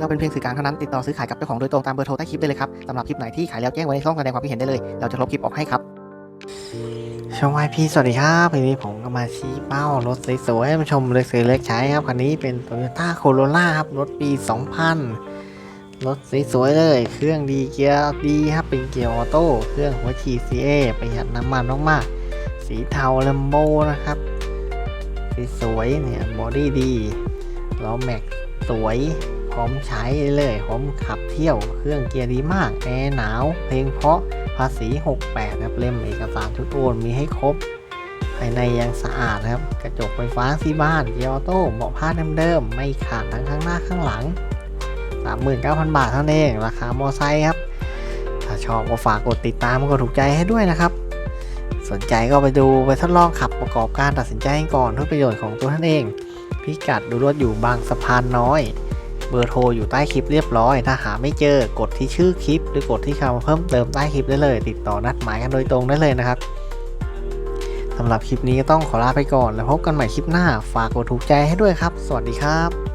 เราเป็นเพียงสื่อกลางเท่านั้นติดต่อซื้อขายกับเจ้าของโดยตรงตามเบอร์โทรใต้คลิปได้เลยครับสำหรับคลิปไหนที่ขายแล้วแจ้งไว้ในช่องแสดงความคิดเห็นได้เลย เราจะลบคลิปออกให้ครับช่องวายพีสวัสดีครับวันนี้ผมก็มาชี้เป้ารถสวยๆให้มาชมเลยสวยเล็กใช้ครับคันนี้เป็น Toyota Corolla ครับรถปี 2000 รถสวยๆเลย เครื่องดีเกียร์ดีครับเป็นเกียร์ออโต้เครื่องหัวฉีด CA ประหยัดน้ำมันมากๆสีเทาแลมโบนะครับสวยๆเนี่ยบอดี้ดีล้อแม็กสวย พร้อมใช้เลยพร้อมขับเที่ยวเครื่องเกียร์ดีมากแอร์หนาว เพลงเพราะภาษี 68นะครับเล่มเอกสารชุดโอนมีให้ครบ ภายในยังสะอาดครับ กระจกไฟฟ้าที่บ้านเกียร์ออโต้เบาะผ้าเดิมๆไม่ขาดทั้งข้างหน้าข้างหลัง 39,000 บาทเท่านั้นเองราคามอไซค์ครับ ถ้าชอบก็ฝากกดติดตามกดถูกใจให้ด้วยนะครับสนใจก็ไปดูไปทดลองขับประกอบการตัดสินใจก่อนเพื่อประโยชน์ของตัวท่านเอง พิกัดดูรถอยู่บางสะพานน้อย เบอร์โทรอยู่ใต้คลิปเรียบร้อย ถ้าหาไม่เจอกดที่ชื่อคลิป หรือกดที่คำเพิ่มเติมใต้คลิปได้เลย ติดต่อนัดหมายกันโดยตรงได้เลยนะครับสำหรับคลิปนี้ก็ต้องขอลาไปก่อน แล้วพบกันใหม่คลิปหน้า ฝากกดถูกใจให้ด้วยครับ สวัสดีครับ